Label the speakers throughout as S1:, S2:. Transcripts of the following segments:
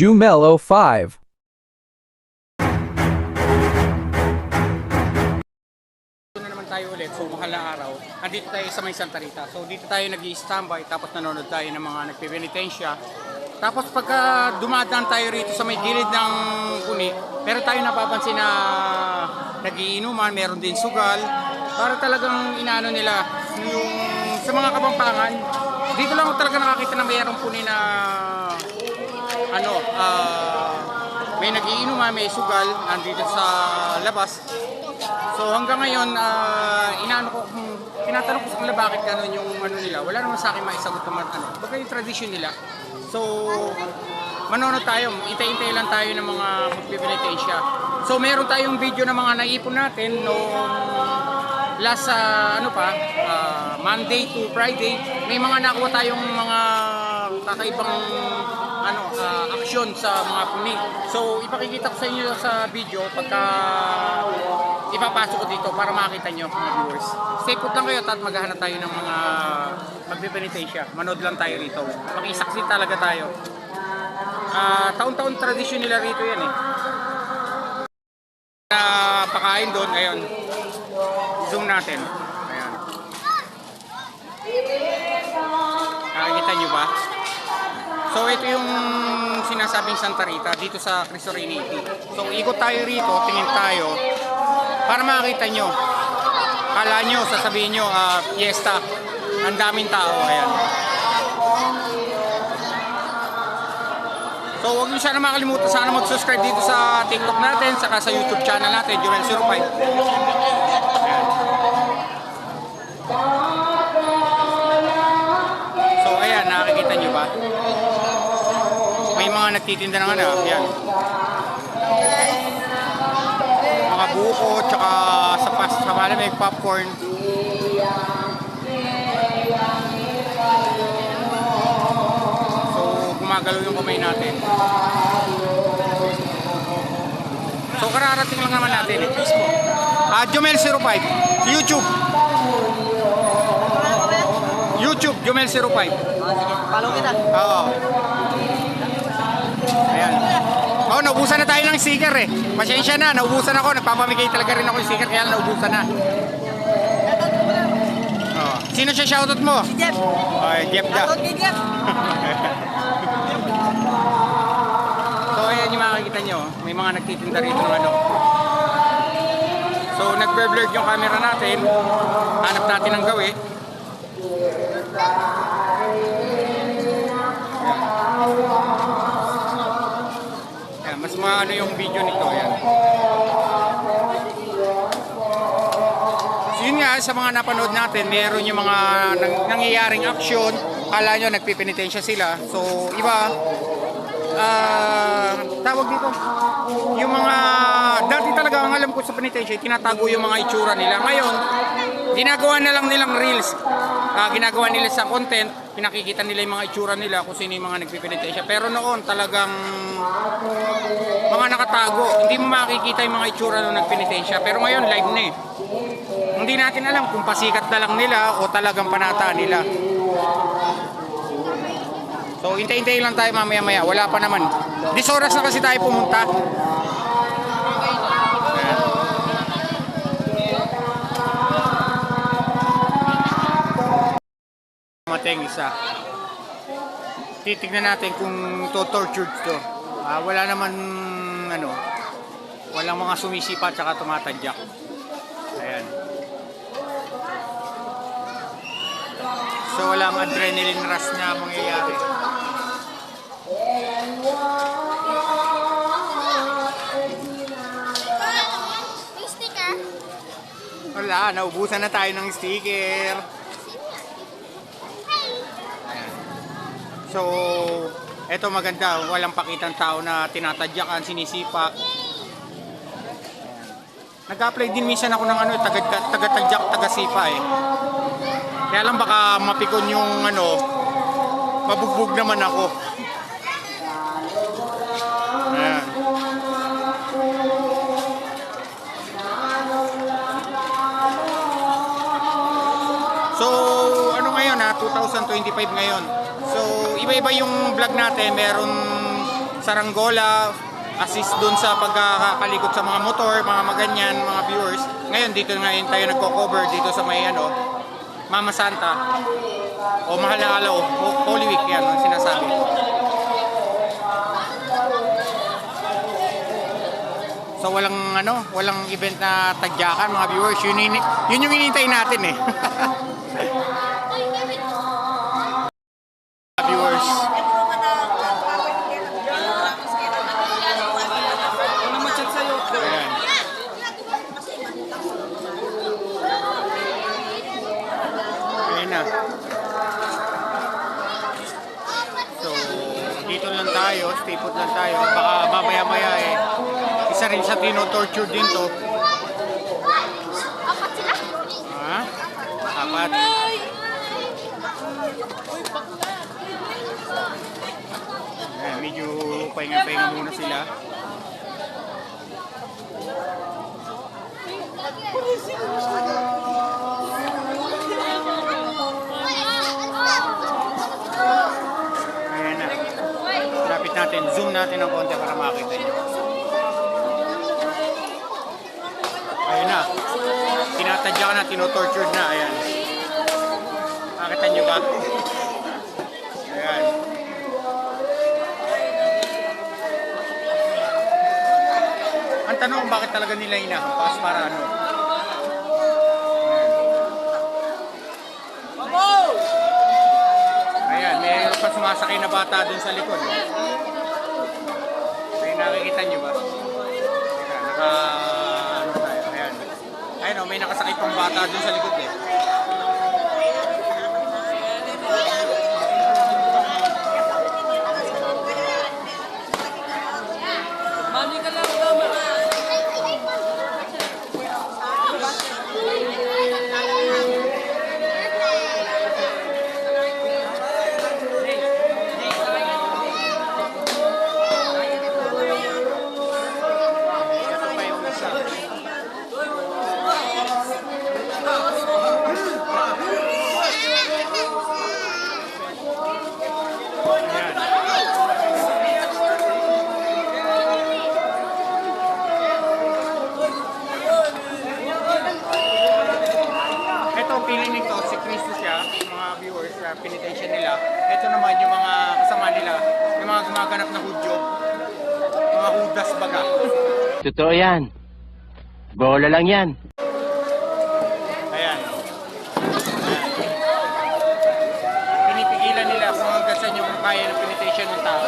S1: Jumelo 5.
S2: Ito na naman tayo ulit, so mahal na araw. Andito tayo sa may Santa Rita. So dito tayo nag standby tapos nanonood tayo ng mga nagpipenitensya. Tapos pagka dumadaan tayo rito sa may gilid ng puni, meron tayo napapansin na nagiinuman, meron din sugal. Para talagang inaano nila yung sa mga kabampangan. Dito lang talaga nakakita na mayroong puni na ano, ah, may nagiinuman, may sugal, nandito sa labas. So hanggang ngayon, ah, inaano ko, hmm, tinatanong ko sa kanila bakit gano'n yung ano nila. Wala naman sa akin maisagot naman ano. Baga yung tradition nila. So, manonood tayo, intay-intay lang tayo ng mga magpipinitensya. So meron tayong video ng mga naipon natin noong last sa ano pa, ah, Monday to Friday. May mga nakuha tayong mga kakaibang ah, aksyon sa mga puni. So ipakikita ko sa inyo sa video pagka ipapasok ko dito para makita nyo mga viewers. Stay put lang kayo at maghahanap tayo ng mga magpipenitensya. Manood lang tayo rito. Makisaksi talaga tayo. Ah, taon-taon tradisyon nila rito yan eh. Na pakain doon ngayon. Zoom natin. Ayan. Nakikita nyo ba? So ito yung sinasabing Santa Rita dito sa Cristo Navy. So ikot tayo rito, tingin tayo para makita nyo. Kala nyo, sasabihin nyo, ah, fiesta. Ang daming tao, ayan. So huwag nyo sana makalimutan sana mag-subscribe dito sa TikTok natin, saka sa YouTube channel natin, Joel05. Ayan. Mga nagtitinda ng ano, yan. Mga buko, tsaka sa pas, sa malamig, popcorn. So, gumagalaw yung kamay natin. So, kararating lang naman natin. eh. Ah, Jomel05, YouTube. YouTube, Jomel05.
S3: Follow kita.
S2: Oo. Ayan. Oh, naubusan na tayo ng sticker eh. Pasensya na, naubusan ako. Nagpapamigay talaga rin ako ng sticker kaya naubusan na. Oh. Sino siya shoutout mo?
S3: Si Jeff.
S2: Ay, Jeff da.
S3: Shoutout kay Jeff.
S2: So ayan yung makikita nyo, may mga nagtitinda rito ng ano. So nag-blur yung camera natin, hanap natin ang gawi. Maano yung video nito, ayan. So yun nga, sa mga napanood natin, meron yung mga nang, nangyayaring aksyon. Kala nyo, nagpipinitensya sila. So, iba, ah tawag dito yung mga dati talaga ang alam ko sa penitensya tinatago yung mga itsura nila ngayon ginagawa na lang nilang reels Ah, ginagawa nila sa content pinakikita nila yung mga itsura nila kung sino yung mga nagpipenitensya pero noon talagang mga nakatago hindi mo makikita yung mga itsura nung nagpenitensya pero ngayon live na eh hindi natin alam kung pasikat na lang nila o talagang panata nila So, hintay-hintay lang tayo mamaya-maya. Wala pa naman. Dis oras na kasi tayo pumunta. Mateng isa. Titignan natin kung to tortured to. Ah, wala naman ano, walang mga sumisipa at saka tumatadyak. Ayan. So walang adrenaline rush na mangyayari. Wala, naubusan na tayo ng sticker. So, eto maganda, walang pakitang tao na tinatadyakan, sinisipa. Nag-apply din minsan ako ng ano, taga, taga-tadyak, taga-sipa eh. Kaya lang baka mapikon yung ano, mabugbog naman ako. So, ano ngayon ha, 2025 ngayon. So, iba-iba yung vlog natin. Meron saranggola, assist dun sa pagkakalikot sa mga motor, mga maganyan, mga viewers. Ngayon dito ngayon tayo nagko-cover dito sa may ano, Mama Santa o Mahalaala o Holy Week yan ang sinasabi. So walang ano, walang event na tagyakan mga viewers. Yun, yun, yun yung hinihintay natin eh. lang tayo. Baka mamaya-maya eh. Isa rin sa tino-torture din to.
S4: Apat sila.
S2: Ha? Apat. Ayan, medyo pahinga-pahinga muna sila. Ayan na. Lapit natin, zoom natin ng konti para makita nyo. Ayan na. Tinatadya na, tinotortured na. Ayan. Makita nyo ba? Ayan. Ang tanong bakit talaga nila hinahampas para ano? Ayan, may pa sumasakay na bata dun sa likod. Nakikita nyo ba? Teka, naka... Ano? Ayan. Ayun o, may nakasakay pang bata dun sa likod eh.
S1: Totoo yan. Bola lang yan.
S2: Ayan. Ayan. Pinipigilan nila kung hanggang saan yung kaya ng penetration ng tao.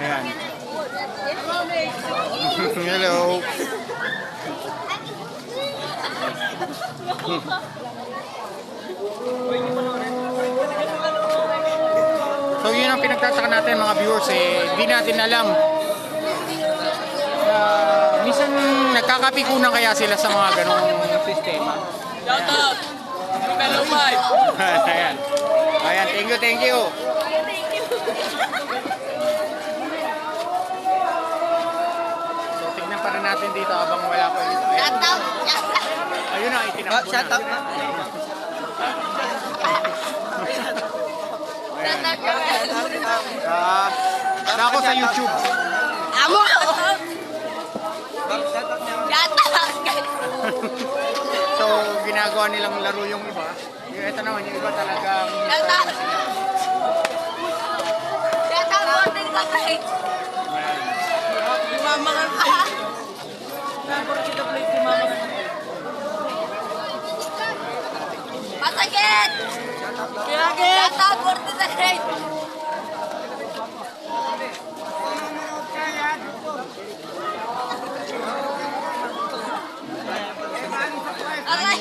S2: Ayan. Hello. So yun ang pinagtataka natin mga viewers eh, hindi natin alam. Uh, minsan nagkakapikunan kaya sila sa mga ganong sistema.
S3: Shout out! Fellow Five!
S2: Ayan. Ayan, thank you, thank you. So tignan pa rin natin dito habang wala pa yun.
S4: Shout out.
S2: Ayun na, na.
S3: out na.
S4: Shout out.
S2: Ah, sa ako sa YouTube.
S4: Amo!
S2: So, ginagawa nilang laro yung iba. Yung ito naman, yung iba talagang...
S4: Morning ka.
S3: Number si the plate, limamangan.
S4: Masakit!
S3: Kaya agad!
S4: Shout out for the night! Aray!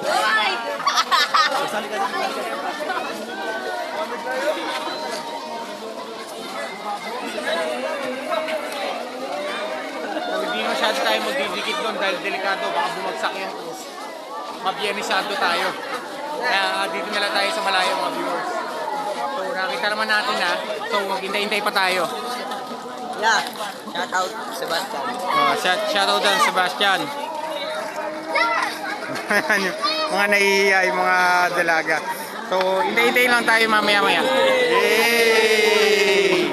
S4: Aray!
S2: So, hindi masyado tayo magdidikit doon dahil delikado. Baka bumagsak yung cruise. Mabienisado tayo. Kaya ah, dito na lang tayo sa malayo mga viewers. So nakita naman natin na. So maghintay-hintay pa tayo.
S3: Yeah. Shout out Sebastian.
S2: Oh, shout, shout out dan Sebastian. mga nahihiya yung mga dalaga. So, hintay-hintay lang tayo mamaya-maya. Yay!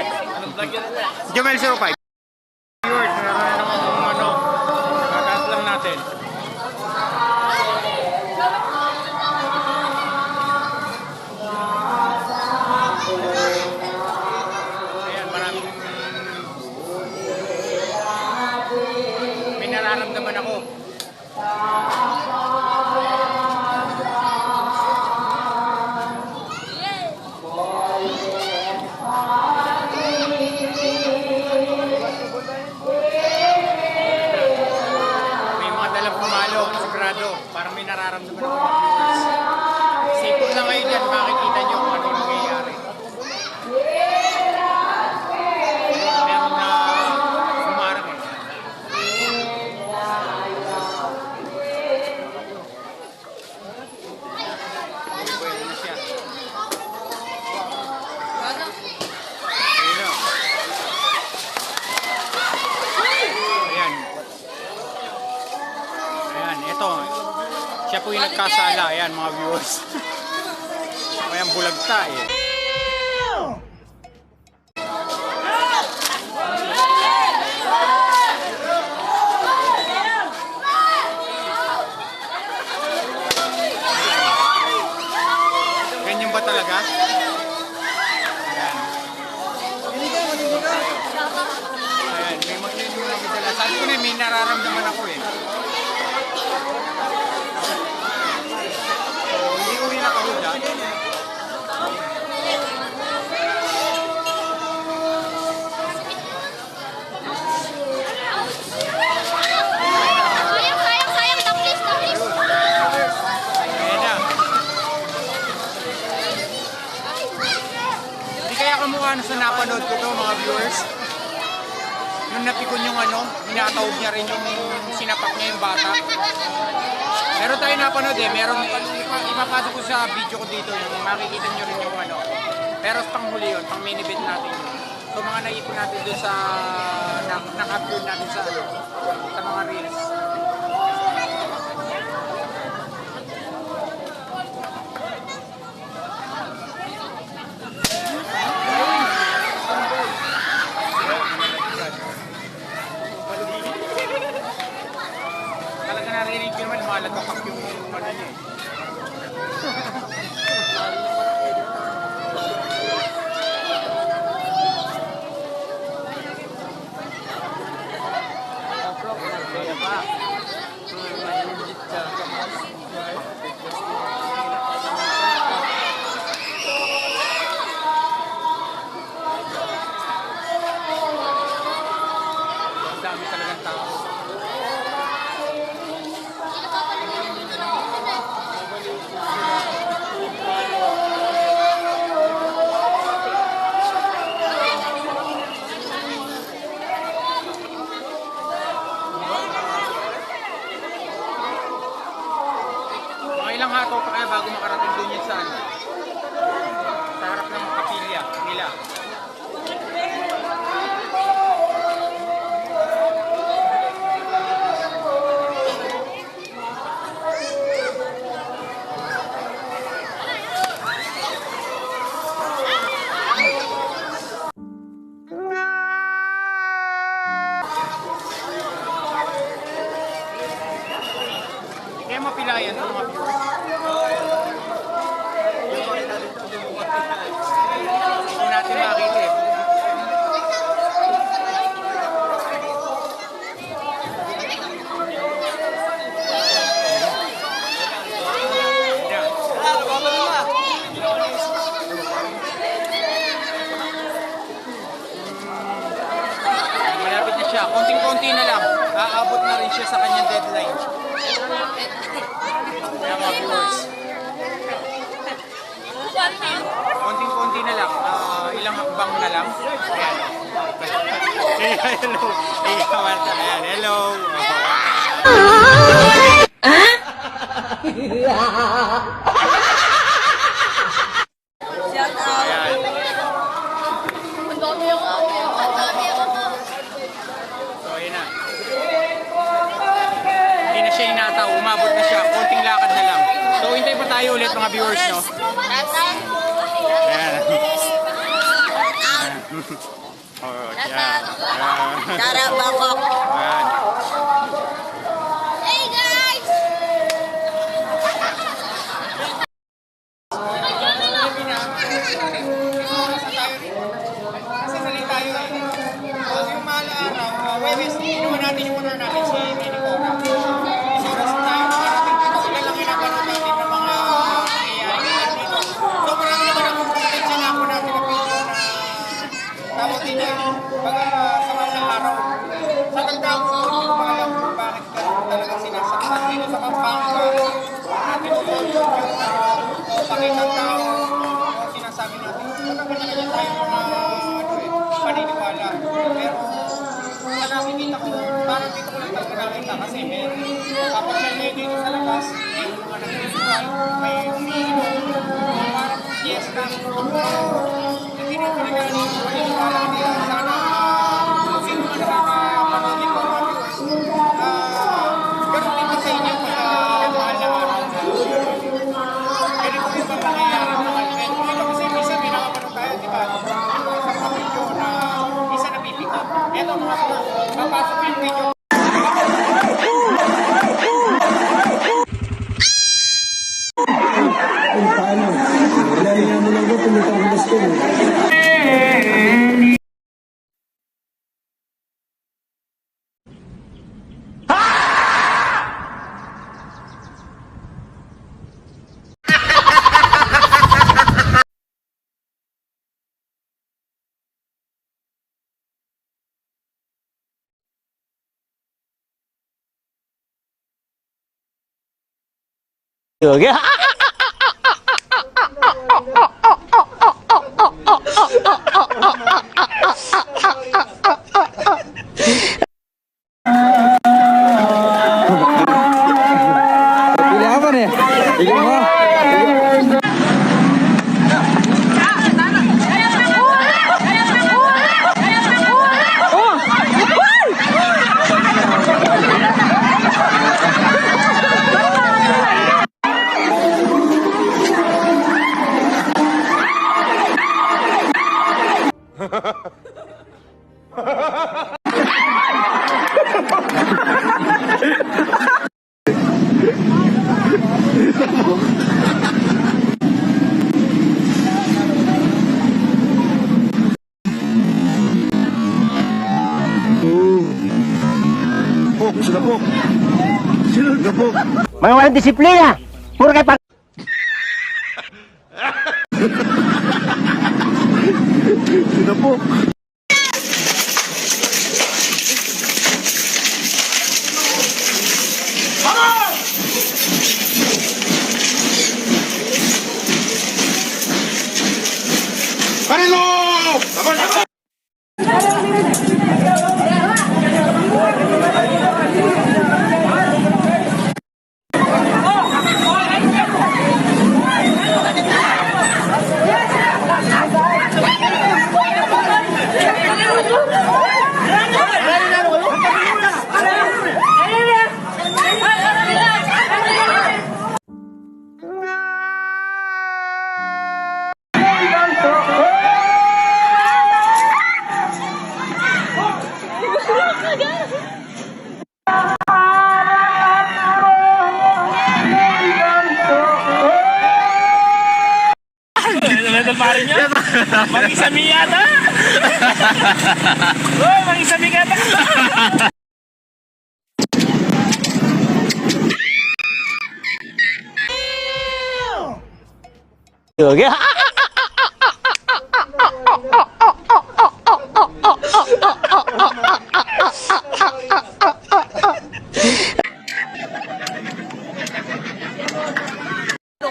S2: Jomel 05. Nararamdaman ako. May mga dalang pumalo, sigurado. Parang may nararamdaman ako mga viewers. Sipot lang ngayon yan, makikita nyo kung ano nangyayari. Meron na umarang eh. Buhay na siya. Ayun na. Ayan. Ayan, ito. Siya po yung nagkasala. Ayan, mga viewers. Ayan, bulagta eh. Ganyan ba talaga? Ayan. Ayan, may magliliw na magdala. Sabi ko na, may nararamdaman ako eh. So, hindi ko yung nakahuda.
S4: Sayang, sayang, sayang. Taplis, taplis.
S2: Ayan na. Hindi kaya kamukha na sa napanood ko to mga viewers. Nung napikon yung ano, minatawag niya rin yung sinapak niya yung bata. Meron tayo napanood eh, meron, ipa- ipapasok ko sa video ko dito, yung makikita niyo rin yung ano. Pero pang huli yun, pang main event natin yun. So mga naipon natin doon sa, na, na-upload natin sa sa mga reels. Hello. Tara, Bangkok. Ayan.
S4: Hey, guys!
S2: Kasi salita yun. Kasi yung mahal araw, Webes, inuman natin yung muna natin Gracias. 有个。你，Sila po. Sila po.
S1: Mga walang disiplina. Puro kayo pag... Sila po.
S5: Mangisami yata. Uy, mangisami yata. Okay.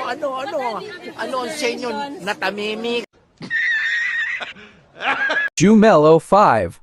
S3: Ano, ano, ano, ano ang senyo natamimi
S6: Jumelo 05